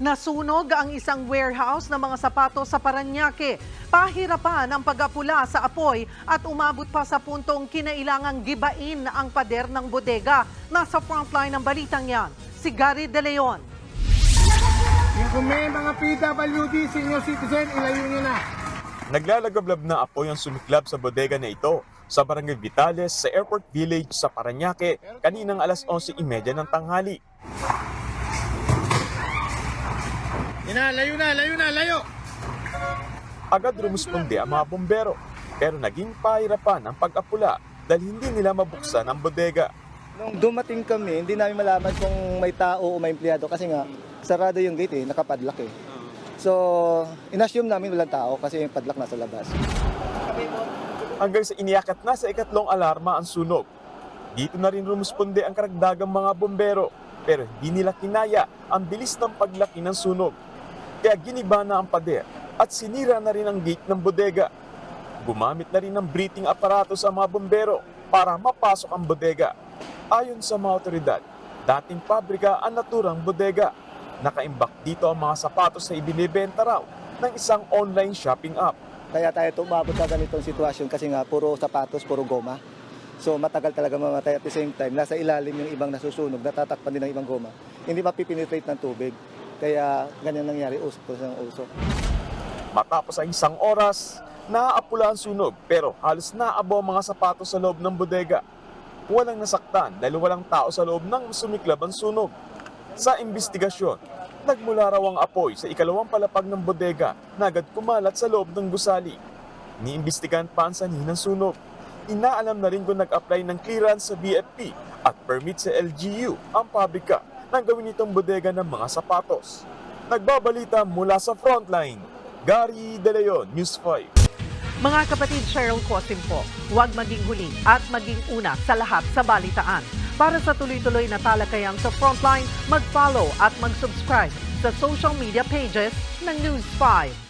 Nasunog ang isang warehouse ng mga sapatos sa Paranaque. Pahirapan ang pag-apula sa apoy at umabot pa sa puntong kinailangang gibain ang pader ng bodega. Nasa frontline ng balitang yan, si Gary De Leon. Yung kung may mga PWD, senior citizen, ilayo nyo na. Naglalagablab na apoy ang sumiklab sa bodega na ito sa Barangay Vitales sa Airport Village sa Paranaque kaninang alas 11.30 ng tanghali. Yun na, layo na, layo na, layo. Agad rumusponde ang mga bombero pero naging pahirapan ang pag-apula dahil hindi nila mabuksan ang bodega. Nung dumating kami, hindi namin malaman kung may tao o may empleyado kasi nga sarado yung gate eh, nakapadlock eh. So, inassume namin walang tao kasi yung padlock nasa labas. Hanggang sa iniyakat na sa ikatlong alarma ang sunog. Dito na rin rumusponde ang karagdagang mga bombero pero hindi nila kinaya ang bilis ng paglaki ng sunog. Kaya giniba na ang pader at sinira na rin ang gate ng bodega. Gumamit na rin ng breathing aparato sa mga bombero para mapasok ang bodega. Ayon sa mga otoridad, dating pabrika ang naturang bodega. Nakaimbak dito ang mga sapatos na ibinibenta raw ng isang online shopping app. Kaya tayo tumabot sa ganitong sitwasyon kasi nga puro sapatos, puro goma. So matagal talaga mamatay at the same time, nasa ilalim yung ibang nasusunog, natatakpan din ng ibang goma. Hindi mapipenetrate ng tubig. Kaya ganyan nangyari, usok to ng usok. Matapos ang isang oras, naaapula ang sunog pero halos naabo ang mga sapatos sa loob ng bodega. Walang nasaktan dahil walang tao sa loob ng sumiklab ang sunog. Sa investigasyon, nagmula raw ang apoy sa ikalawang palapag ng bodega na agad kumalat sa loob ng gusali. Niimbestigahan pa ang sanhi ng sunog. Inaalam na rin kung nag-apply ng clearance sa BFP at permit sa LGU ang pabrika ng gawin itong bodega ng mga sapatos. Nagbabalita mula sa frontline, Gary De Leon, News 5. Mga kapatid Cheryl Cosim po, huwag maging huli at maging una sa lahat sa balitaan. Para sa tuloy-tuloy na talakayan sa Frontline, mag-follow at mag-subscribe sa social media pages ng News 5.